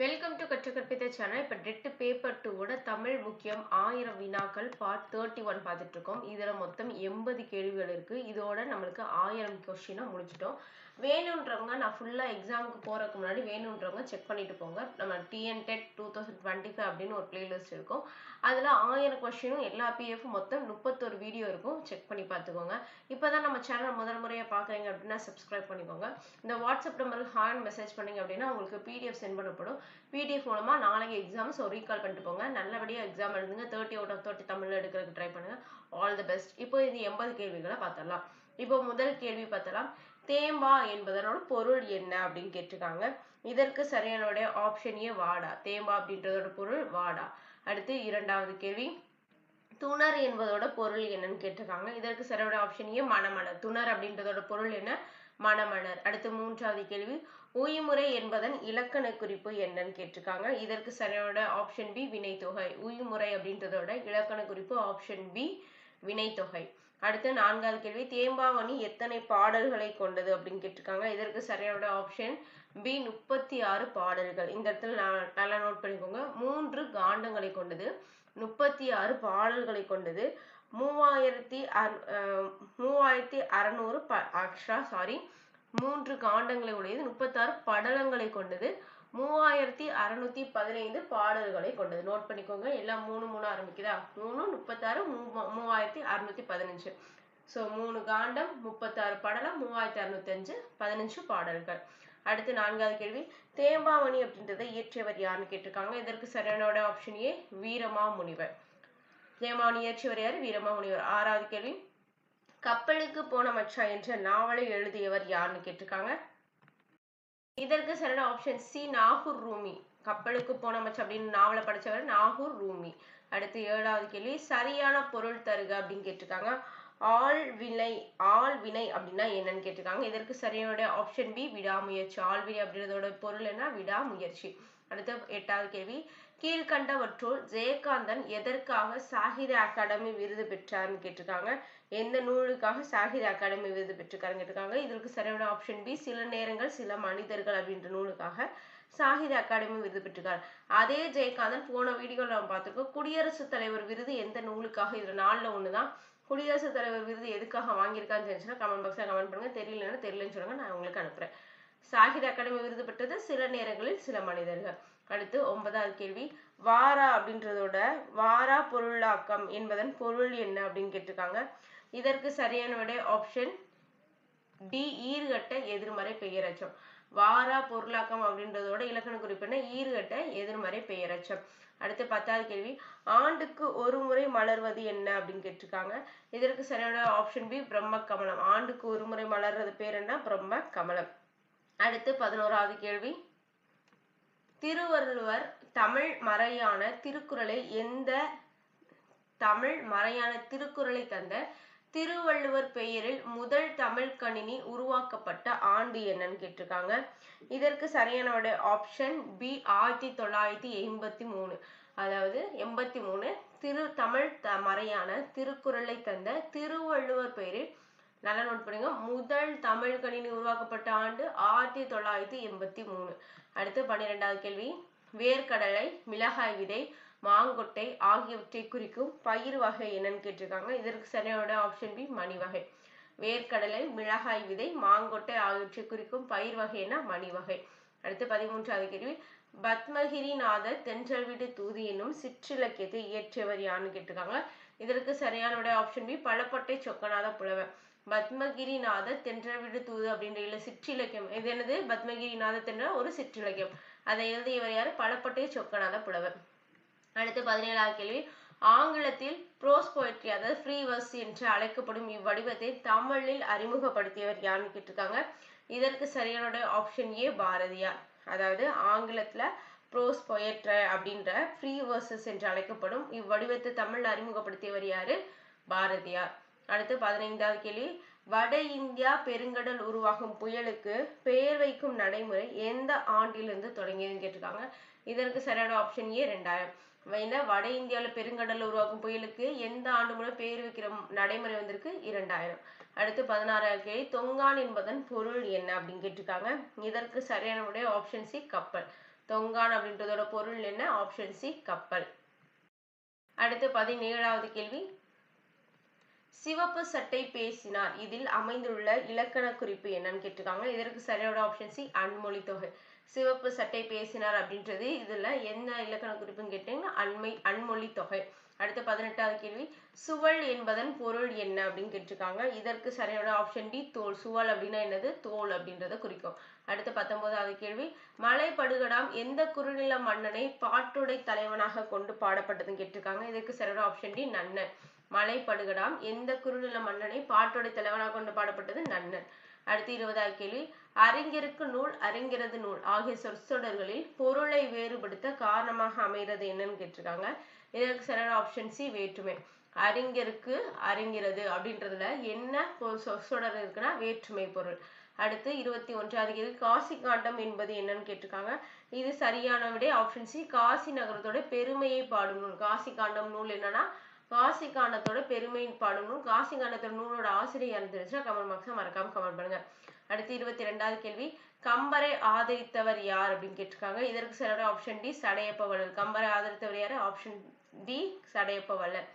Welcome to கற்று கற்பித்த channel. இப்போ டெட் பேப்பர் டூவோட தமிழ் முக்கியம் ஆயிரம் வினாக்கள் பார்ட் தேர்ட்டி ஒன் பார்த்துட்டு இருக்கோம். இதில் மொத்தம் எண்பது கேள்விகள் இருக்கு. இதோட நம்மளுக்கு ஆயிரம் கொஷினாக முடிச்சிட்டோம். வேணுன்றவங்க நான் ஃபுல்லாக எக்ஸாமுக்கு போகிறதுக்கு முன்னாடி வேணுன்றவங்க செக் பண்ணிட்டு போங்க. நம்ம TN TET two thousand twenty five அப்படின்னு ஒரு பிளேலிஸ்ட் இருக்கும். அதில் ஆயிரம் கொஸ்டினும் எல்லா பிஎஃப்பும் மொத்தம் முப்பத்தொரு வீடியோ இருக்கும். செக் பண்ணி பார்த்துக்கோங்க. இப்போ தான் நம்ம சேனல் முதல் முறையாக பார்க்குறீங்க அப்படின்னா சப்ஸ்கிரைப் பண்ணிக்கோங்க. இந்த வாட்ஸ்அப் நம்பருக்கு ஹான் மெசேஜ் பண்ணீங்க அப்படின்னா உங்களுக்கு பிடிஎஃப் சென்ட் பண்ணப்படும். பிடிஎஃப் மூலமாக நாளைக்கு எக்ஸாம் ஸோ ரீகால் பண்ணிட்டு போங்க. நல்லபடியாக எக்ஸாம் எழுதுங்க. தேர்ட்டி அவுட் ஆஃப் தேர்ட்டி தமிழில் எடுக்கிறதுக்கு ட்ரை பண்ணுங்க. ஆல் தி பெஸ்ட் இப்போ இது எண்பது கேள்விகளை பார்த்துடலாம். இப்போ முதல் கேள்வி பார்த்தலாம் தேம்பா என்பதனோட பொருள் என்ன அப்படின்னு கேட்டிருக்காங்க. இதற்கு சரியானுடைய ஆப்ஷன் ஏ வாடா. தேம்பா அப்படின்றதோட பொருள் வாடா. அடுத்து இரண்டாவது கேள்வி. துணர் என்பதோட பொருள் என்னன்னு கேட்டிருக்காங்க. இதற்கு சரியான ஆப்ஷன் ஏ மணமலர். துணர் அப்படின்றதோட பொருள் என்ன? மணமலர். அடுத்து மூன்றாவது கேள்வி. உய்முறை என்பதன் இலக்கண குறிப்பு என்னன்னு கேட்டிருக்காங்க. இதற்கு சரியான ஆப்ஷன் பி வினைத்தொகை. உய்முறை அப்படின்றதோட இலக்கண குறிப்பு ஆப்ஷன் பி வினைத்தொகை. அடுத்து நான்காவது கேள்வி தேம்பாவணி எத்தனை பாடல்களை கொண்டது அப்படின்னு கேட்டிருக்காங்க. இதற்கு சரியான ஆப்ஷன் பி முப்பத்தி ஆறு பாடல்கள். இந்த இடத்துல நான் நல்லா நோட் பண்ணிக்கோங்க. மூன்று காண்டங்களை கொண்டது முப்பத்தி ஆறு பாடல்களை கொண்டது. மூவாயிரத்தி அறு மூவாயிரத்தி அறநூறு ப அக்ஷா சாரி மூன்று காண்டங்களை உடையது முப்பத்தாறு படலங்களை கொண்டது. மூவாயிரத்தி அறுநூத்தி பதினைந்து பாடல்களை கொண்டது. நோட் பண்ணிக்கோங்க. எல்லாம் மூணு மூணு ஆரம்பிக்குதா? மூணு முப்பத்தாறு மூவாயிரத்தி அறுநூத்தி பதினஞ்சு. ஸோ மூணு காண்டம் முப்பத்தாறு படலம் மூவாயிரத்தி அறுநூத்தி அஞ்சு பதினஞ்சு பாடல்கள். அடுத்து நான்காவது கேள்வி. தேம்பாவணி அப்படின்றத இயற்றியவர் யாருன்னு கேட்டிருக்காங்க. இதற்கு சரியானோட ஆப்ஷன் ஏ வீரமா முனிவர் தேம்பாவணி இயற்றியவர் யார்? வீரமா முனிவர் ஆறாவது கேள்வி. கப்பலுக்கு போன மச்சா என்ற நாவலை எழுதியவர் யாருன்னு கேட்டிருக்காங்க. இதற்கு சரியான ஆப்ஷன் சி நாகூர் ரூமி. கப்பலுக்கு போன மச்ச அப்படின்னு நாவலை படிச்சவர் நாகூர் ரூமி. அடுத்து ஏழாவது கேள்வி சரியான பொருள் தருக அப்படின்னு கேட்டிருக்காங்க. ஆள் வினை ஆள் வினை அப்படின்னா என்னன்னு கேட்டிருக்காங்க. இதற்கு சரியான ஆப்ஷன் பி விடாமுயற்சி. ஆள்வினை அப்படின்றதோட பொருள் என்ன? விடாமுயற்சி. அடுத்த எட்டாவது கேள்வி கீழ்கண்டவற்றுள் ஜெயகாந்தன் எதற்காக சாகித்ய அகாடமி விருது பெற்றார்னு கேட்டிருக்காங்க. எந்த நூலுக்காக சாகித்ய அகாடமி விருது பெற்றுக்காரங்க கேட்டிருக்காங்க இதற்கு சரியான ஆப்ஷன் பி சில நேரங்கள் சில மனிதர்கள் அப்படின்ற நூலுக்காக சாகித்ய அகாடமி விருது பெற்றுக்கார் அதே ஜெயகாந்தன் போன வீடியோவில் நம்ம பார்த்துருக்கோம் குடியரசுத் தலைவர் விருது எந்த நூலுக்காக? இதில் நாளில் ஒண்ணுதான். குடியரசுத் தலைவர் விருது எதுக்காக வாங்கியிருக்கான்னு தெரிஞ்சுன்னா கமெண்ட் பாக்ஸில் கமெண்ட் பண்ணுங்க. தெரியலன்னு தெரியலன்னு சொல்லுங்க நான் உங்களுக்கு அனுப்புறேன். சாகித்ய அகாடமி விருது பெற்றது சில நேரங்களில் சில மனிதர்கள். அடுத்து ஒன்பதாவது கேள்வி வாரா அப்படின்றதோட வாரா பொருளாக்கம் என்பதன் பொருள் என்ன அப்படின்னு கேட்டிருக்காங்க. இதற்கு சரியான விடை ஆப்ஷன் டி ஈர்கட்ட எதிர்மறை பெயரச்சம். வாரா பொருளாக்கம் அப்படின்றதோட இலக்கண குறிப்பின ஈர்கட்ட எதிர்மறை பெயரச்சம். அடுத்து பத்தாவது கேள்வி ஆண்டுக்கு ஒரு முறை மலர்வது என்ன அப்படின்னு கேட்டிருக்காங்க. இதற்கு சரியான ஆப்ஷன் பி பிரம்ம கமலம் ஆண்டுக்கு ஒரு முறை மலர்றது பேர் என்ன? பிரம்ம கமலம் அடுத்து பதினோராவது கேள்வி திருவள்ளுவர் தமிழ் மறையான திருக்குறளை எந்த தமிழ் மறையான திருக்குறளை தந்த திருவள்ளுவர் பெயரில் முதல் தமிழ் கணினி உருவாக்கப்பட்ட ஆண்டு என்னன்னு கேட்டிருக்காங்க. இதற்கு சரியான ஆப்ஷன் பி ஆயிரத்தி தொள்ளாயிரத்தி எண்பத்தி மூணு. அதாவது எண்பத்தி மூணு திரு தமிழ் த மறையான திருக்குறளை தந்த திருவள்ளுவர் பெயரில் நல்லா நோட் பண்ணுங்க முதல் தமிழ் கணினி உருவாக்கப்பட்ட ஆண்டு ஆயிரத்தி தொள்ளாயிரத்தி எண்பத்தி மூணு. அடுத்து பன்னிரெண்டாவது கேள்வி. வேர்க்கடலை மிளகாய் விதை மாங்கொட்டை ஆகியவற்றை குறிக்கும் பயிர் வகை என்னன்னு கேட்டிருக்காங்க. இதற்கு சரியான ஆப்ஷன் பி மணி வகை. வேர்க்கடலை மிளகாய் விதை மாங்கொட்டை ஆகியவற்றை குறிக்கும் பயிர் வகை என்ன? மணி வகை. அடுத்து பதிமூன்றாவது கேள்வி. பத்மகிரிநாதர் தென்றல் வீடு தூதி என்னும் சிற்றிலக்கியத்தை இயற்றியவர் யான்னு கேட்டிருக்காங்க. இதற்கு சரியான ஆப்ஷன் பி பழப்பட்டை சொக்கநாத புலவர். பத்மகிரிநாதர் தென்றல் வீடு தூது அப்படின்ற இல்ல சிற்றிலக்கியம். இது என்னது? பத்மகிரிநாத தென்ற ஒரு சிற்றிலக்கியம். அதை எழுதியவர் யாரு? பழப்பட்டை சொக்கநாத புலவர். அடுத்து பதினேழாவது கேள்வி. ஆங்கிலத்தில் ப்ரோஸ் போயட்ரி அதாவது ஃப்ரீ வர்ஸ் என்று அழைக்கப்படும் இவ்வடிவத்தை தமிழில் அறிமுகப்படுத்தியவர் யாருன்னு கேட்டிருக்காங்க. இதற்கு சரியான ஆப்ஷன் ஏ பாரதியார். அதாவது ஆங்கிலத்துல ப்ரோஸ் பொயட்ர அப்படின்ற ஃப்ரீ வர்சஸ் என்று அழைக்கப்படும் இவ்வடிவத்தை தமிழில் அறிமுகப்படுத்தியவர் யாரு? பாரதியார். அடுத்து பதினைந்தாவது கேள்வி. வட இந்தியா பெருங்கடல் உருவாகும் புயலுக்கு பெயர் வைக்கும் நடைமுறை எந்த ஆண்டிலிருந்து தொடங்கியதுன்னு கேட்டிருக்காங்க. இதற்கு சரியான ஆப்ஷன் ஏ ரெண்டாயிரம். ஏன்னா வட இந்தியாவில் பெருங்கடல் உருவாக்கும் புயலுக்கு எந்த ஆண்டு மூலம் பேர் வைக்கிற நடைமுறை வந்திருக்கு? இரண்டாயிரம். அடுத்து பதினாறாயிரம் கேள்வி தொங்கான் என்பதன் பொருள் என்ன அப்படின்னு கேட்டிருக்காங்க. இதற்கு சரியான உடைய ஆப்ஷன் சி கப்பல். தொங்கான் அப்படின்றதோட பொருள் என்ன? ஆப்ஷன் சி கப்பல். அடுத்து பதினேழாவது கேள்வி சிவப்பு சட்டை பேசினார். இதில் அமைந்துள்ள இலக்கண குறிப்பு என்னன்னு கேட்டிருக்காங்க. இதற்கு சரியான ஆப்ஷன் சி அன்மொழி தொகை. சிவப்பு சட்டை பேசினார் அப்படின்றது இதுல என்ன இலக்கண குறிப்புன்னு கேட்டீங்கன்னா அண்மை அன்மொழி தொகை அடுத்து பதினெட்டாவது கேள்வி சுவல் என்பதன் பொருள் என்ன அப்படின்னு கேட்டிருக்காங்க. இதற்கு சரியான ஆப்ஷன் டி தோல். சுவல் அப்படின்னா என்னது? தோல் அப்படின்றத குறிக்கும். அடுத்து பத்தொன்பதாவது கேள்வி மலை படுகடாம் எந்த குறுநில மன்னனை பாட்டுடை தலைவனாக கொண்டு பாடப்பட்டதுன்னு கேட்டிருக்காங்க. இதற்கு சரியான ஆப்ஷன் டி நன்னன். மலை படுகடாம் எந்த குறுநில மன்னனை பாட்டுடை தலைவனாக கொண்டு பாடப்பட்டது? நன்னன். அடுத்து இருபதாவது கேள்வி அறிஞருக்கு நூல் அறிஞரது நூல் ஆகிய சொற்சொடர்களில் பொருளை வேறுபடுத்த காரணமாக அமைகிறது என்னன்னு கேட்டிருக்காங்க. இதற்கு சரியான ஆப்ஷன் சி வேற்றுமை. அறிஞருக்கு அறிஞரது அப்படின்றதுல என்ன சொற்சொடர் இருக்குன்னா வேற்றுமை பொருள். அடுத்து இருபத்தி ஒன்றாவது கேள்வி காசி காண்டம் என்பது என்னன்னு கேட்டிருக்காங்க. இது சரியான விட. ஆப்ஷன் சி காசி நகரத்தோட பெருமையை பாடும் நூல். காசி காண்டம் நூல் என்னன்னா காசி காண்டத்தோட பெருமையின் பாடும் நூல். காசி காண்டத்தோட நூலோட ஆசிரியர் இருந்துருச்சுன்னா கமெண்ட் பாக்ஸ்ல மறக்காம கமெண்ட் பண்ணுங்க. அடுத்து இருபத்தி ரெண்டாவது கேள்வி கம்பரை ஆதரித்தவர் யார் அப்படின்னு கேட்டிருக்காங்க. இதற்கு சரியான ஆப்ஷன் டி சடையப்ப வள்ளல் கம்பரை ஆதரித்தவர் யாரு? ஆப்ஷன் டி சடையப்ப வள்ளல்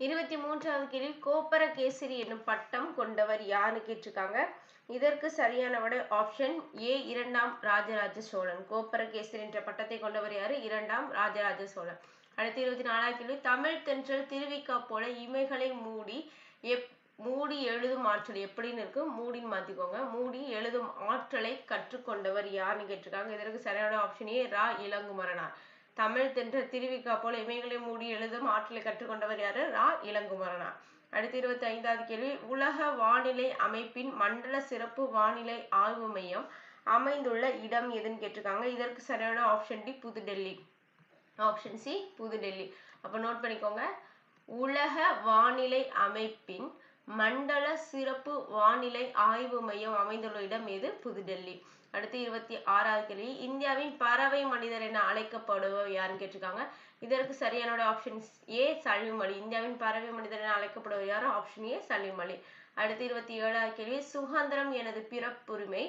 இருபத்தி மூன்றாவது கேள்வி கோப்பர கேசரி என்னும் பட்டம் கொண்டவர் யாருன்னு கேட்டிருக்காங்க. இதற்கு சரியான விட ஆப்ஷன் ஏ இரண்டாம் ராஜராஜ சோழன். கோப்பர கேசரி என்ற பட்டத்தை கொண்டவர் யாரு? இரண்டாம் ராஜராஜ சோழன். அடுத்து இருபத்தி நாலாவது கேள்வி தமிழ் தென்றல் திருவிக்கா போல இமைகளை மூடி எப் மூடி எழுதும் ஆற்றல் எப்படின்னு இருக்கு? மூடின்னு மாத்திக்கோங்க. மூடி எழுதும் ஆற்றலை கற்றுக்கொண்டவர் யாருன்னு கேட்டிருக்காங்க. இதற்கு சரியான ஆப்ஷனே ரா இளங்குமரனார். தமிழ் தென்ற திருவிக்கா போல இமைகளை மூடி எழுதும் ஆற்றலை கற்றுக்கொண்டவர் யாரு? ரா இளங்குமரனார். அடுத்து இருபத்தி ஐந்தாவது கேள்வி. உலக வானிலை அமைப்பின் மண்டல சிறப்பு வானிலை ஆய்வு மையம் அமைந்துள்ள இடம் எதுன்னு கேட்டிருக்காங்க. இதற்கு சரியான option D Pudhu Delhi. Option C Pudhu Delhi. அப்ப நோட் பண்ணிக்கோங்க. உலக வானிலை அமைப்பின் மண்டல சிறப்பு வானிலை ஆய்வு மையம் அமைந்துள்ள இடம் எது புதுடெல்லி. அடுத்து இருபத்தி ஆறாவது கேள்வி. இந்தியாவின் பறவை மனிதர் என அழைக்கப்படுபவர் யாருன்னு கேட்டிருக்காங்க. இதற்கு சரியான ஆப்ஷன் ஏ சலீம் அலி இந்தியாவின் பறவை மனிதர் என அழைக்கப்படுவர் யாரும் ஆப்ஷன் ஏ சலீம் அலி அடுத்து இருபத்தி ஏழாவது கேள்வி. சுதந்திரம் எனது பிறப்புரிமை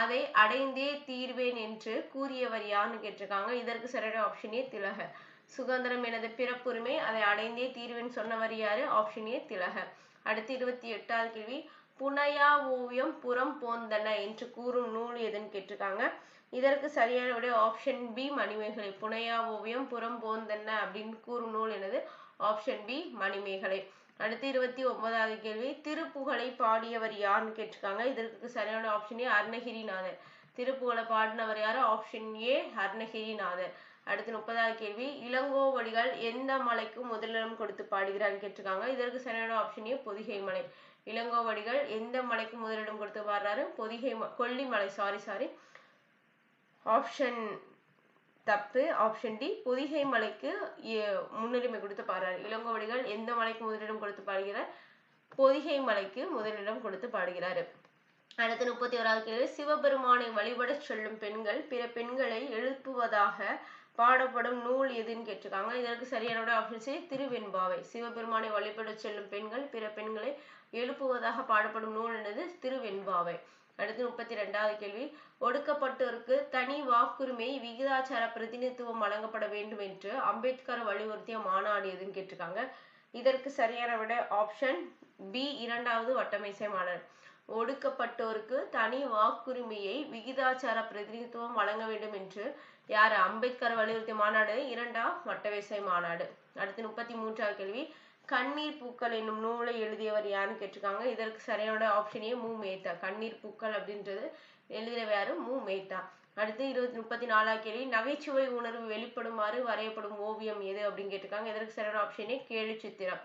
அதை அடைந்தே தீர்வேன் என்று கூறியவர் யாருன்னு கேட்டிருக்காங்க. இதற்கு சரியான ஆப்ஷன் ஏ திலக சுதந்திரம் எனது பிறப்புரிமை அதை அடைந்தே தீர்வேன் சொன்னவர் யாரு? ஆப்ஷன் ஏ திலக அடுத்து இருபத்தி எட்டாவது கேள்வி. புனையா ஓவியம் புறம் போந்தன என்று கூறும் நூல் எதுன்னு கேட்டிருக்காங்க. இதற்கு சரியான விட ஆப்ஷன் பி மணிமேகலை. புனையா ஓவியம் புறம் போந்தன அப்படின்னு கூறும் நூல் எனது ஆப்ஷன் பி மணிமேகலை. அடுத்து இருபத்தி ஒன்பதாவது கேள்வி. திருப்புகழை பாடியவர் யாருன்னு கேட்டிருக்காங்க. இதற்கு சரியான ஆப்ஷன் ஏ அருணகிரிநாதர். திருப்புகழை பாடினவர் யாரு? Option A Arunagirinathar. அடுத்து முப்பதாவது கேள்வி இளங்கோவடிகள் எந்த மலைக்கு முதலிடம் கொடுத்து பாடுகிறான்னு கேட்டிருக்காங்க. இதற்கு சரியான ஆப்ஷனே பொதிகை மலை. இளங்கோவடிகள் எந்த மலைக்கு முதலிடம் கொடுத்து பாடுறாரு? Pothigai Kollimalai sorry sorry option தப்பு. ஆப்ஷன் டி பொதிகை மலைக்கு முன்னுரிமை கொடுத்து பாடுறாரு. இளங்கோவடிகள் எந்த மலைக்கு முதலிடம் கொடுத்து பாடுகிறார்? பொதிகை மலைக்கு முதலிடம் கொடுத்து பாடுகிறாரு. அடுத்து முப்பத்தி ஓராவது கேள்வி சிவபெருமானை வழிபட செல்லும் பெண்கள் பிற பெண்களை எழுப்புவதாக பாடப்படும் நூல் எதுன்னு கேட்டிருக்காங்க. இதற்கு சரியான ஆப்ஷன் சி திருவெண்பாவை. சிவபெருமானை வழிபட செல்லும் பெண்கள் பிற பெண்களை எழுப்புவதாக பாடப்படும் நூல் என்னது? திருவெண்பாவை. அடுத்து முப்பத்தி ரெண்டாவது கேள்வி. ஒடுக்கப்பட்டோருக்கு தனி வாக்குரிமை விகிதாச்சார பிரதிநிதித்துவம் வழங்கப்பட வேண்டும் என்று அம்பேத்கர் வலியுறுத்திய மாநாடு எதுன்னு கேட்டிருக்காங்க. இதற்கு சரியான விட ஆப்ஷன் பி இரண்டாவது வட்டமேசை மாநாடு ஒடுக்கப்பட்டோருக்கு தனி வாக்குரிமையை விகிதாச்சார பிரதிநிதித்துவம் வழங்க வேண்டும் என்று யார் அம்பேத்கர் வலியுறுத்திய மாநாடு? இரண்டாம் வட்டவேசை மாநாடு. அடுத்து முப்பத்தி மூன்றாவது கேள்வி. கண்ணீர் பூக்கள் என்னும் நூலை எழுதியவர் யாருன்னு கேட்டிருக்காங்க. இதற்கு சரியான ஆப்ஷனே மு. மேத்தா. கண்ணீர் பூக்கள் அப்படின்றது எழுதியவர் யாரு? மு. மேத்தா. அடுத்து இருபத்தி முப்பத்தி நாலாவது கேள்வி. நகைச்சுவை உணர்வு வெளிப்படுமாறு வரையப்படும் ஓவியம் எது அப்படின்னு கேட்டிருக்காங்க. இதற்கு சரியான ஆப்ஷனே ஏ கேலி சித்திரம்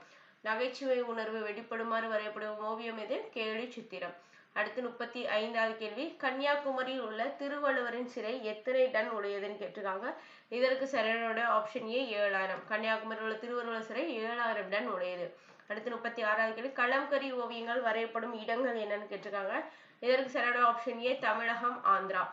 நகைச்சுவை உணர்வு வெளிப்படுமாறு வரையப்படும் ஓவியம் எது? கேலி சித்திரம். அடுத்து முப்பத்தி ஐந்தாவது கேள்வி. கன்னியாகுமரியில் உள்ள திருவள்ளுவரின் சிலை எத்தனை டன் உடையதுன்னு கேட்டிருக்காங்க. இதற்கு சரியான ஆப்ஷன் ஏ ஏழாயிரம். கன்னியாகுமரியில் உள்ள திருவள்ளுவர் சிலை ஏழாயிரம் டன் உடையது. அடுத்து முப்பத்தி ஆறாவது கேள்வி. கலம்கரி ஓவியங்கள் வரையப்படும் இடங்கள் என்னன்னு கேட்டிருக்காங்க. இதற்கு சரியான ஆப்ஷன் ஏ தமிழகம் ஆந்திரா.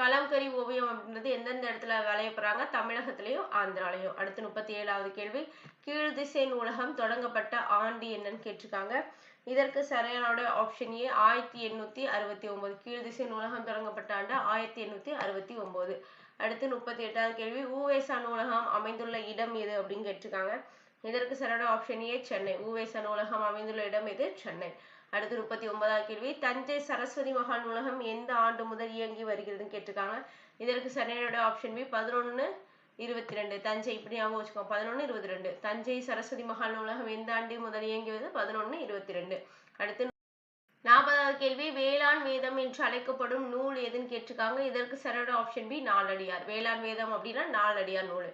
கலம்கரி ஓவியம் அப்படின்றது எந்தெந்த இடத்துல வரையப்படுறாங்க தமிழகத்திலையும் ஆந்திராலையும். அடுத்து முப்பத்தி ஏழாவது கேள்வி. கீழ் திசை நூலகம் தொடங்கப்பட்ட ஆண்டு என்னன்னு கேட்டிருக்காங்க. இதற்கு சரியான ஆப்ஷன் ஏ ஆயிரத்தி எண்ணூத்தி அறுபத்தி ஒன்பது. கீழ் திசை நூலகம் தொடங்கப்பட்ட ஆண்டு ஆயிரத்தி எண்ணூத்தி அறுபத்தி ஒன்பது. அடுத்து முப்பத்தி எட்டாவது கேள்வி. ஊவேசா நூலகம் அமைந்துள்ள இடம் எது அப்படின்னு கேட்டிருக்காங்க. இதற்கு சரியான ஆப்ஷன் ஏ சென்னை. ஊவேசா நூலகம் அமைந்துள்ள இடம் எது? சென்னை. அடுத்து முப்பத்தி ஒன்பதாவது கேள்வி. தஞ்சை சரஸ்வதி மகால் நூலகம் எந்த ஆண்டு முதல் இயங்கி வருகிறதுன்னு கேட்டிருக்காங்க. இதற்கு சரியான ஆப்ஷன் பி பதினொன்னு இருபத்தி ரெண்டு தஞ்சை இப்படி ஞாபகம் வச்சுக்கோங்க. பதினொன்னு இருபத்தி ரெண்டு தஞ்சை சரஸ்வதி மகால் நூலகம் எந்த ஆண்டு முதல் இயங்கியது பதினொன்னு இருபத்தி ரெண்டு அடுத்து நாற்பதாவது கேள்வி வேளாண் வேதம் என்று அழைக்கப்படும் நூல் எதுன்னு கேட்டிருக்காங்க. இதற்கு சரியான ஆப்ஷன் பி நாலடியார். வேளாண் வேதம் அப்படின்னா நாலடியார் நூல்.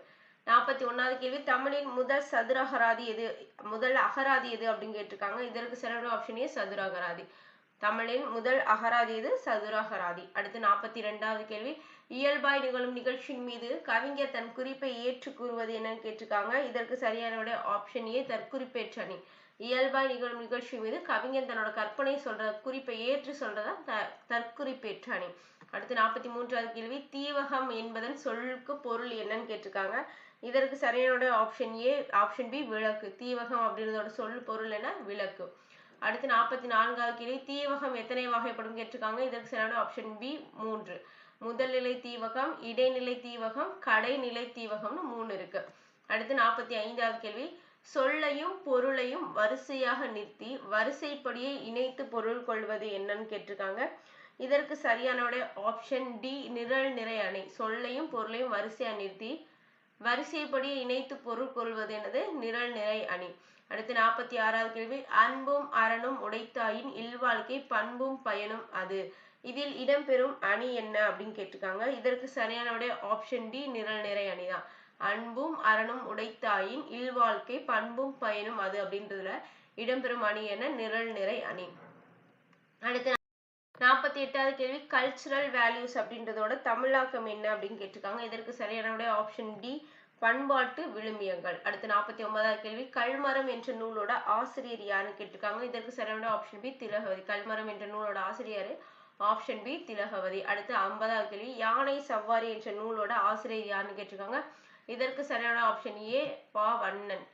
நாற்பத்தி ஒன்னாவது கேள்வி தமிழின் முதல் சதுர அகராதி எது? முதல் அகராதி எது அப்படின்னு கேட்டிருக்காங்க. இதற்கு சிறந்த ஆப்ஷன் ஏ சதுர அகராதி தமிழின் முதல் அகராதி எது? சதுர அகராதி அடுத்து நாற்பத்தி ரெண்டாவது கேள்வி. இயல்பாய் நிகழும் நிகழ்ச்சியின் மீது கவிஞர் தன் குறிப்பை ஏற்று கூறுவது என்னன்னு கேட்டிருக்காங்க. இதற்கு சரியான விட ஆப்ஷன் ஏ அணி. இயல்பாய் நிகழும் நிகழ்ச்சி மீது கவிஞர் தன்னோட கற்பனை சொல்ற குறிப்பை ஏற்று சொல்றதா? த தற்குறிப்பேற்று அணி. அடுத்து நாற்பத்தி மூன்றாவது கேள்வி. தீவகம் என்பதன் சொல்லுக்கு பொருள் என்னன்னு கேட்டிருக்காங்க. இதற்கு சரியான ஆப்ஷன் ஏ ஆப்ஷன் பி விளக்கு. தீவகம் அப்படின்றதோட சொல் பொருள் என்ன? விளக்கு. அடுத்து நாற்பத்தி நான்காவது கேள்வி. தீவகம் எத்தனை வகைப்படும் கேட்டிருக்காங்க. இதற்கு சரியான ஆப்ஷன் பி மூன்று. முதல் நிலை தீவகம் இடைநிலை தீவகம் கடைநிலை தீவகம்னு மூணு இருக்கு. அடுத்து நாற்பத்தி ஐந்தாவது கேள்வி. சொல்லையும் பொருளையும் வரிசையாக நிறுத்தி வரிசைப்படியே இணைத்து பொருள் கொள்வது என்னன்னு கேட்டிருக்காங்க. இதற்கு சரியான ஆப்ஷன் டி நிரல் நிறை அணை. சொல்லையும் பொருளையும் வரிசையா நிறுத்தி வரிசைப்படி இணைத்து பொருள் கொள்வது என்னது நிரல் நிறை அணி. அடுத்து நாற்பத்தி ஆறாவது கேள்வி. அன்பும் அறனும் உடைத்தாயின் இல்வாழ்க்கை பண்பும் பயனும் அது. இதில் இடம்பெறும் அணி என்ன அப்படின்னு கேட்டிருக்காங்க. இதற்கு சரியான ஆப்ஷன் டி நிரல் நிறை அணிதான். அன்பும் அறனும் உடைத்தாயின் இல்வாழ்க்கை பண்பும் பயனும் அது அப்படின்றதுல இடம்பெறும் அணி என்ன? நிரல் நிறை அணி. அடுத்து நாற்பத்தி எட்டாவது கேள்வி கல்ச்சுரல் வேல்யூஸ் அப்படின்றதோட தமிழாக்கம் என்ன அப்படின்னு கேட்டிருக்காங்க. இதற்கு சரியான ஆப்ஷன் டி பண்பாட்டு விழுமியங்கள். அடுத்து நாற்பத்தி ஒன்பதாவது கேள்வி கல்மரம் என்ற நூலோட ஆசிரியர் யாருன்னு கேட்டிருக்காங்க. இதற்கு சரியான ஆப்ஷன் பி திலகவதி. கல்மரம் என்ற நூலோட ஆசிரியர் ஆப்ஷன் பி திலகவதி. அடுத்து ஐம்பதாவது கேள்வி யானை சவ்வாரி என்ற நூலோட ஆசிரியர் யாருன்னு கேட்டிருக்காங்க. இதற்கு சரியான ஆப்ஷன் ஏ பா வண்ணன்.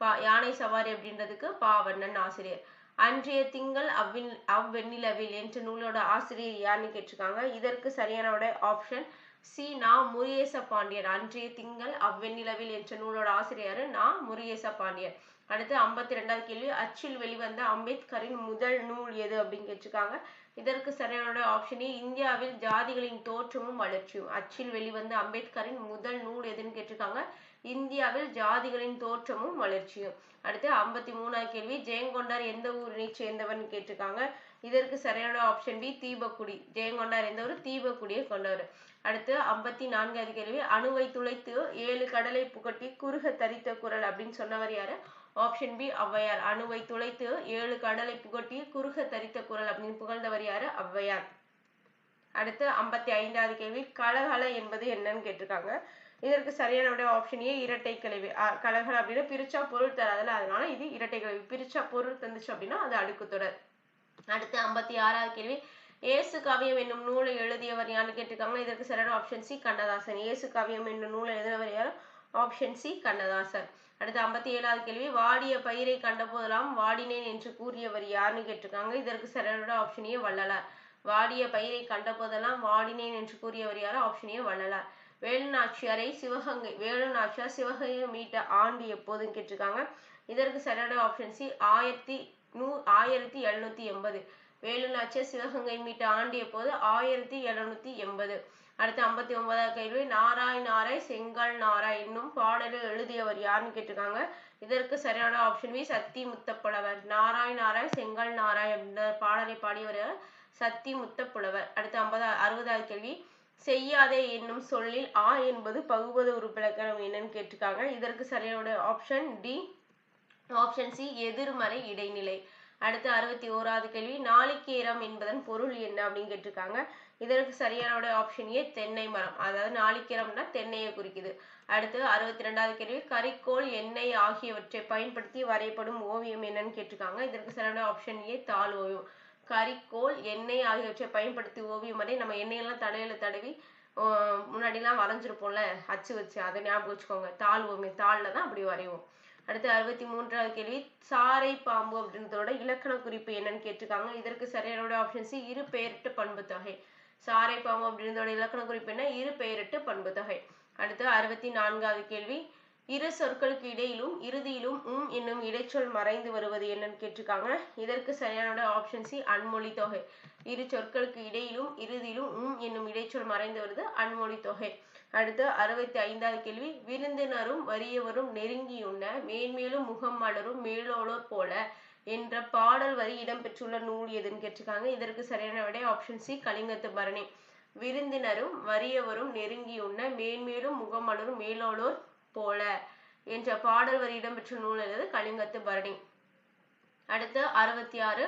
பா யானை சவாரி அப்படின்றதுக்கு பா வண்ணன் ஆசிரியர். அன்றைய திங்கள் அவ்வின் அவ்வெண்ணிலவில் என்ற நூலோட ஆசிரியர் யாருன்னு கேட்டிருக்காங்க. இதற்கு சரியான ஆப்ஷன் சி. நா. முருகேச பாண்டியர் அன்றைய திங்கள் அவ்வெண்ணிலவில் என்ற நூலோட ஆசிரியர் நா. முருகேச பாண்டியர் அடுத்து ஐம்பத்தி ரெண்டாவது கேள்வி. அச்சில் வெளிவந்த அம்பேத்கரின் முதல் நூல் எது அப்படின்னு கேட்டிருக்காங்க. இதற்கு சரியான ஆப்ஷன் இந்தியாவில் ஜாதிகளின் தோற்றமும் வளர்ச்சியும். அச்சில் வெளிவந்த அம்பேத்கரின் முதல் நூல் எதுன்னு கேட்டிருக்காங்க. இந்தியாவில் ஜாதிகளின் தோற்றமும் வளர்ச்சியும். அடுத்து ஐம்பத்தி மூணாவது கேள்வி ஜெயங்கொண்டார் எந்த ஊரினை சேர்ந்தவன் கேட்டிருக்காங்க. இதற்கு சரியான ஆப்ஷன் பி தீபக்குடி. ஜெயங்கொண்டார் எந்த ஒரு தீபக்குடியை கொண்டவர். அடுத்து ஐம்பத்தி நான்காவது கேள்வி அணுவை துளைத்து ஏழு கடலை புகட்டி குறுக தரித்த குரல் அப்படின்னு சொன்னவர் யாரு? Option B Avvaiyar. அணுவை துளைத்து ஏழு கடலை புகட்டி குறுக தரித்த குரல் அப்படின்னு புகழ்ந்தவர் யாரு? ஔவையார். அடுத்து ஐம்பத்தி ஐந்தாவது கேள்வி கலகல என்பது என்னன்னு கேட்டிருக்காங்க. இதற்கு சரியான விட ஆப்ஷன் ஏ இரட்டை கழிவு கலகல அப்படின்னா பிரிச்சா பொருள் தராதுல அதனால இது இரட்டை கழிவு பிரிச்சா பொருள் தந்துச்சு அப்படின்னா அது அடுக்கு தொடர் அடுத்து ஐம்பத்தி ஆறாவது கேள்வி. ஏசு காவியம் என்னும் நூலை எழுதியவர் யாருன்னு கேட்டிருக்காங்க இதற்கு சரியான ஆப்ஷன் சி கண்ணதாசன். ஏசு காவியம் என்னும் நூலை எழுதினவர் யாரும் ஆப்ஷன் சி கண்ணதாசன். அடுத்து ஐம்பத்தி ஏழாவது கேள்வி. வாடிய பயிரை கண்டபோதெல்லாம் வாடினேன் என்று கூறியவர் யாருன்னு கேட்டிருக்காங்க? இதற்கு சரியான ஆப்ஷனே வள்ளலார். வாடிய பயிரை கண்டபோதெல்லாம் வாடினேன் என்று கூறியவர் யாரும் ஆப்ஷனே வள்ளலார். வேலுநாச்சியாரை சிவகங்கை வேலுநாச்சியார் சிவகங்கை மீட்ட ஆண்டு எப்போதுன்னு கேட்டிருக்காங்க. இதற்கு சரியான ஆப்ஷன் சி ஆயிரத்தி நூ ஆயிரத்தி எழுநூத்தி எண்பது. வேலுநாச்சியார் சிவகங்கை மீட்ட ஆண்டு எப்போது? ஆயிரத்தி எழுநூத்தி எண்பது. அடுத்து ஐம்பத்தி ஒன்பதாவது கேள்வி. நாராய் நாராய் செங்கல் நாராய் என்னும் பாடலை எழுதியவர் யாருன்னு கேட்டிருக்காங்க. இதற்கு சரியான ஆப்ஷன் பி சத்தி முத்தப்புலவர் நாராய் நாராய் செங்கல் நாராய் அப்படின்ற பாடலை பாடியவர் சத்தி முத்தப்புலவர் அடுத்து ஐம்பதா அறுபதாவது கேள்வி. செய்யாதே என்னும் சொல்லில் ஆ என்பது பகுபத உறுப்பிலக்கணம் என்னன்னு கேட்டிருக்காங்க. இதற்கு சரியான ஆப்ஷன் டி ஆப்ஷன் சி எதிர்மறை இடைநிலை. அடுத்து அறுபத்தி ஓராவது கேள்வி நாளிக்கேரம் என்பதன் பொருள் என்ன அப்படின்னு கேட்டிருக்காங்க. இதற்கு சரியான ஆப்ஷன் ஏ தென்னை மரம். அதாவது நாளிக்கேரம்னா தென்னையை குறிக்குது. அடுத்து அறுபத்தி ரெண்டாவது கேள்வி கறிக்கோள் எண்ணெய் ஆகியவற்றை பயன்படுத்தி வரையப்படும் ஓவியம் என்னன்னு கேட்டிருக்காங்க. இதற்கு சரியான ஆப்ஷன் ஏ தாள் ஓவியம். கரிக்கோல் எண்ணெய் ஆகியவற்றை பயன்படுத்தி ஓவியம் வரை நம்ம எண்ணெயெல்லாம் தடையில தடவி முன்னாடிலாம் வரைஞ்சிருப்போம்ல அச்சு வச்சு அதை ஞாபகம் வச்சுக்கோங்க. தாள் ஓவியம் தாளில் தான் அப்படி வரைவோம். அடுத்து அறுபத்தி மூன்றாவது கேள்வி சாரை பாம்பு அப்படின்றதோட இலக்கண குறிப்பு என்னன்னு கேட்டிருக்காங்க. இதற்கு சரியான ஆப்ஷன் சி இரு பெயரிட்டு பண்பு தொகை. சாரை பாம்பு அப்படின்றதோட இலக்கண குறிப்பு என்ன? இரு பெயரிட்டு பண்பு தொகை. அடுத்து அறுபத்தி நான்காவது கேள்வி இரு சொற்களுக்கு இடையிலும் இறுதியிலும் உம் என்னும் இடைச்சொல் மறைந்து வருவது என்னன்னு கேட்டிருக்காங்க. இதற்கு சரியான ஆப்ஷன் சி அன்மொழி தொகை. இரு சொற்களுக்கு இடையிலும் இறுதியிலும் உம் என்னும் இடைச்சொல் மறைந்து வருது அன்மொழி தொகை. அடுத்து அறுபத்தி ஐந்தாவது கேள்வி. விருந்தினரும் வறியவரும் நெருங்கியுண்ண மேன்மேலும் முகம் மலரும் மேலோலோர் போல என்ற பாடல் வரி இடம்பெற்றுள்ள நூல் எதுன்னு கேட்டிருக்காங்க. இதற்கு சரியான விடை ஆப்ஷன் சி கலிங்கத்து பரணி. விருந்தினரும் வறியவரும் நெருங்கியுண்ண மேன்மேலும் முகமலரும் மேலோலோர் போல என்ற பாடல் வரி இடம்பெற்ற நூல் எது கலிங்கத்து பரணி. அடுத்து அறுபத்தி ஆறு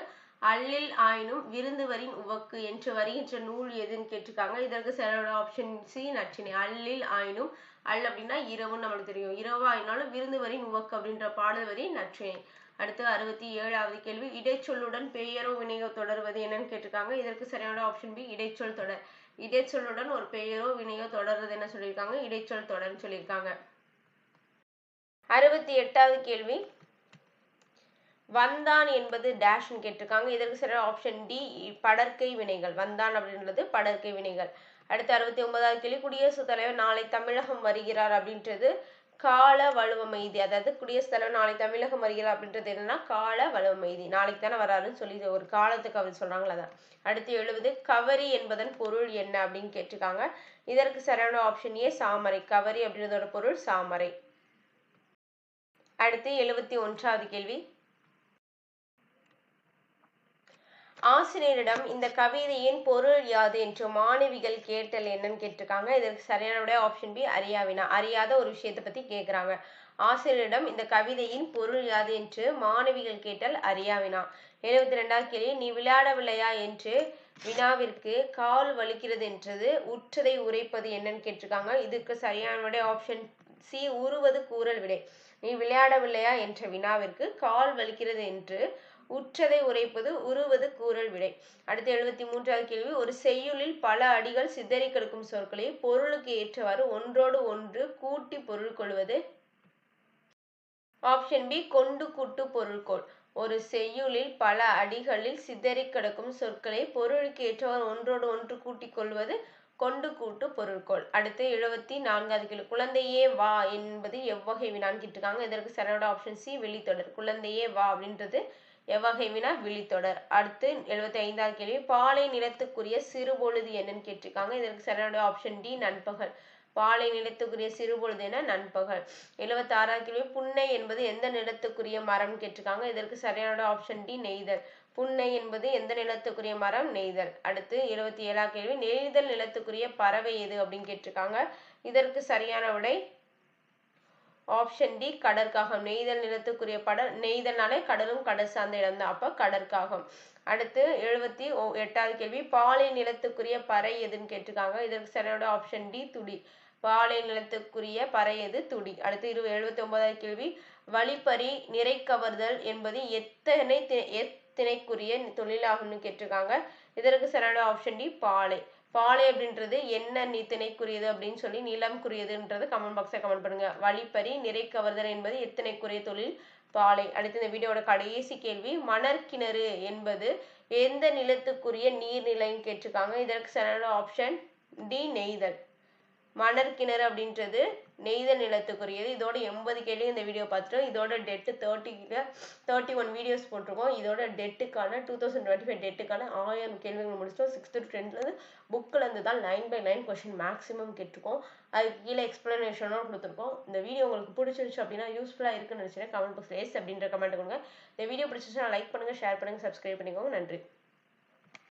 அல்லில் ஆயினும் விருந்துவரின் உவக்கு என்று வருகின்ற நூல் எதுன்னு கேட்டிருக்காங்க. இதற்கு சிலரோட ஆப்ஷன் சி நச்சினை அல்லில் ஆயினும் அல் அப்படின்னா இரவுன்னு நம்மளுக்கு தெரியும். இரவு ஆயினாலும் விருந்துவரின் உவக்கு அப்படின்ற பாடல் வரி நச்சினை அடுத்து அறுபத்தி ஏழாவது கேள்வி இடைச்சொல்லுடன் பெயரோ வினையோ தொடர்வது என்னன்னு கேட்டிருக்காங்க. இதற்கு சரியான ஆப்ஷன் பி இடைச்சொல் தொடர். இடைச்சொல்லுடன் ஒரு பெயரோ வினையோ தொடர்றது என்ன சொல்லியிருக்காங்க? இடைச்சொல் தொடர்ன்னு சொல்லியிருக்காங்க. அறுபத்தி எட்டாவது கேள்வி. வந்தான் என்பது டேஷ்னு கேட்டிருக்காங்க. இதற்கு சரியான ஆப்ஷன் டி படற்கை வினைகள். வந்தான் அப்படின்றது படற்கை வினைகள். அடுத்து அறுபத்தி ஒன்பதாவது கேள்வி. குடியரசுத் தலைவர் நாளை தமிழகம் வருகிறார் அப்படின்றது கால வலுவமைதி. அதாவது குடியரசுத் தலைவர் நாளை தமிழகம் வருகிறார் அப்படின்றது என்னன்னா கால வலுவமைதி. நாளைக்கு தானே வராருன்னு சொல்லி ஒரு காலத்துக்கு அவர் சொல்றாங்களா தான் அடுத்து எழுபது. கவரி என்பதன் பொருள் என்ன அப்படின்னு கேட்டிருக்காங்க. இதற்கு சரியான ஆப்ஷன் ஏ சாமரை. கவரி அப்படின்றதோட பொருள் சாமரை. அடுத்து எழுபத்தி ஒன்றாவது கேள்வி. ஆசிரியரிடம் இந்த கவிதையின் பொருள் யாது என்று மாணவிகள் கேட்டல் என்னன்னு கேட்டிருக்காங்க. இதற்கு சரியான விட ஆப்ஷன் பி அறியாவினா. அறியாத ஒரு விஷயத்தை பத்தி கேட்குறாங்க ஆசிரியரிடம் இந்த கவிதையின் பொருள் யாது என்று மாணவிகள் கேட்டல் அறியாவினா. எழுபத்தி ரெண்டாவது கேள்வி நீ விளையாடவில்லையா என்று வினாவிற்கு கால் வலிக்கிறது என்றது உற்றதை உரைப்பது என்னன்னு கேட்டிருக்காங்க. இதுக்கு சரியான விட ஆப்ஷன் சி உருவது கூறல் விடை. நீ விளையாடவில்லையா என்ற வினாவிற்கு கால் வலிக்கிறது என்று உற்றதை உரைப்பது உருவது கூறல் விடை. அடுத்து எழுபத்தி மூன்றாவது கேள்வி ஒரு செய்யுளில் பல அடிகள் சிதறி கிடக்கும் சொற்களை பொருளுக்கு ஏற்றவாறு ஒன்றோடு ஒன்று கூட்டி பொருள் கொள்வது. ஆப்ஷன் பி கொண்டு கூட்டு பொருள்கோள் ஒரு செய்யுளில் பல அடிகளில் சிதறி கிடக்கும் சொற்களை பொருளுக்கு ஏற்றவாறு ஒன்றோடு ஒன்று கூட்டிக் கொள்வது கொண்டு கூட்டு பொருள்கோள் அடுத்து எழுபத்தி நான்காவது கேள்வி. குழந்தையே வா என்பது எவ்வகை வினான்னு கேட்டிருக்காங்க. இதற்கு சரியோட ஆப்ஷன் சி வெளித்தொடர் குழந்தையே வா அப்படின்றது எவ்வகை வினா விழித்தொடர். அடுத்து எழுபத்தி ஐந்தாவது கேள்வி. பாலை நிலத்துக்குரிய சிறுபொழுது என்னன்னு கேட்டிருக்காங்க. இதற்கு சரியோட ஆப்ஷன் டி நண்பகல். பாலை நிலத்துக்குரிய சிறுபொழுது என நண்பகல். எழுபத்தி ஆறாவது கேள்வி. புன்னை என்பது எந்த நிலத்துக்குரிய மரம் கேட்டிருக்காங்க. இதற்கு சரியான ஆப்ஷன் டி நெய்தல். புன்னை என்பது எந்த நிலத்துக்குரிய மரம்? நெய்தல். அடுத்து எழுபத்தி ஏழாவது கேள்வி நெய்தல் நிலத்துக்குரிய பறவை எது அப்படின்னு கேட்டிருக்காங்க. இதற்கு சரியான விடை ஆப்ஷன் டி கடற்காகம். நெய்தல் நிலத்துக்குரிய படல் நெய்தல்னாலே கடலும் கடல் சார்ந்த இடம் தான் அப்போ கடற்காகம். அடுத்து எழுபத்தி எட்டாவது கேள்வி பாலை நிலத்துக்குரிய பறை எதுன்னு கேட்டிருக்காங்க. இதற்கு சரியான ஆப்ஷன் டி துடி பாலை நிலத்துக்குரிய பறை எது? துடி அடுத்து இரு எழுபத்தி ஒன்பதாவது கேள்வி வழிப்பறி நிறை கவர்தல் என்பது எத்தனை எத் திணைக்குரிய தொழிலாகும்னு கேட்டிருக்காங்க. இதற்கு சரியான ஆப்ஷன் டி பாலை. பாலை அப்படின்றது என்ன நீ திணைக்குரியது அப்படின்னு சொல்லி நிலம் நிலம்குரியதுன்றது கமெண்ட் பாக்ஸில் கமெண்ட் பண்ணுங்க. வழிப்பறி நிறை கவர்தல் என்பது எத்தனைக்குரிய தொழில்? பாலை. அடுத்து இந்த வீடியோட கடைசி கேள்வி மணற்கிணறு என்பது எந்த நிலத்துக்குரிய நீர்நிலைன்னு கேட்டிருக்காங்க. இதற்கு சரியான ஆப்ஷன் டி நெய்தல். மணற்கிணறு அப்படின்றது நெய்த நிலத்துக்குரியது. இதோட எண்பது கேள்வி இந்த வீடியோ பார்த்துட்டோம். இதோட டெட்டு தேர்ட்டியில் தேர்ட்டி ஒன் வீடியோஸ் போட்டிருக்கோம். இதோட டெட்டுக்கான டூ தௌசண்ட் டுவெண்ட்டி ஃபைவ் டெட்டுக்கான ஆயிரம் கேள்விகள் முடிச்சிட்டோம். சிக்ஸ்த்து டு டென்த்லேருந்து புக்கிலேருந்து தான் line by line question maximum கேட்டிருக்கோம். அதுக்கு கீழே எக்ஸ்ப்ளனேஷனும் கொடுத்துருக்கோம். இந்த வீடியோ உங்களுக்கு பிடிச்சிருச்சு அப்படின்னா யூஸ்ஃபுல்லாக இருக்குன்னு நினச்சினா கமெண்ட் பாக்ஸ் எஸ் அப்படின்ற கமெண்ட் கொடுங்க. இந்த வீடியோ பிடிச்சிருச்சுன்னா லைக் பண்ணுங்கள் ஷேர் பண்ணுங்கள் சப்ஸ்கிரைப் பண்ணிக்கோங்க. நன்றி.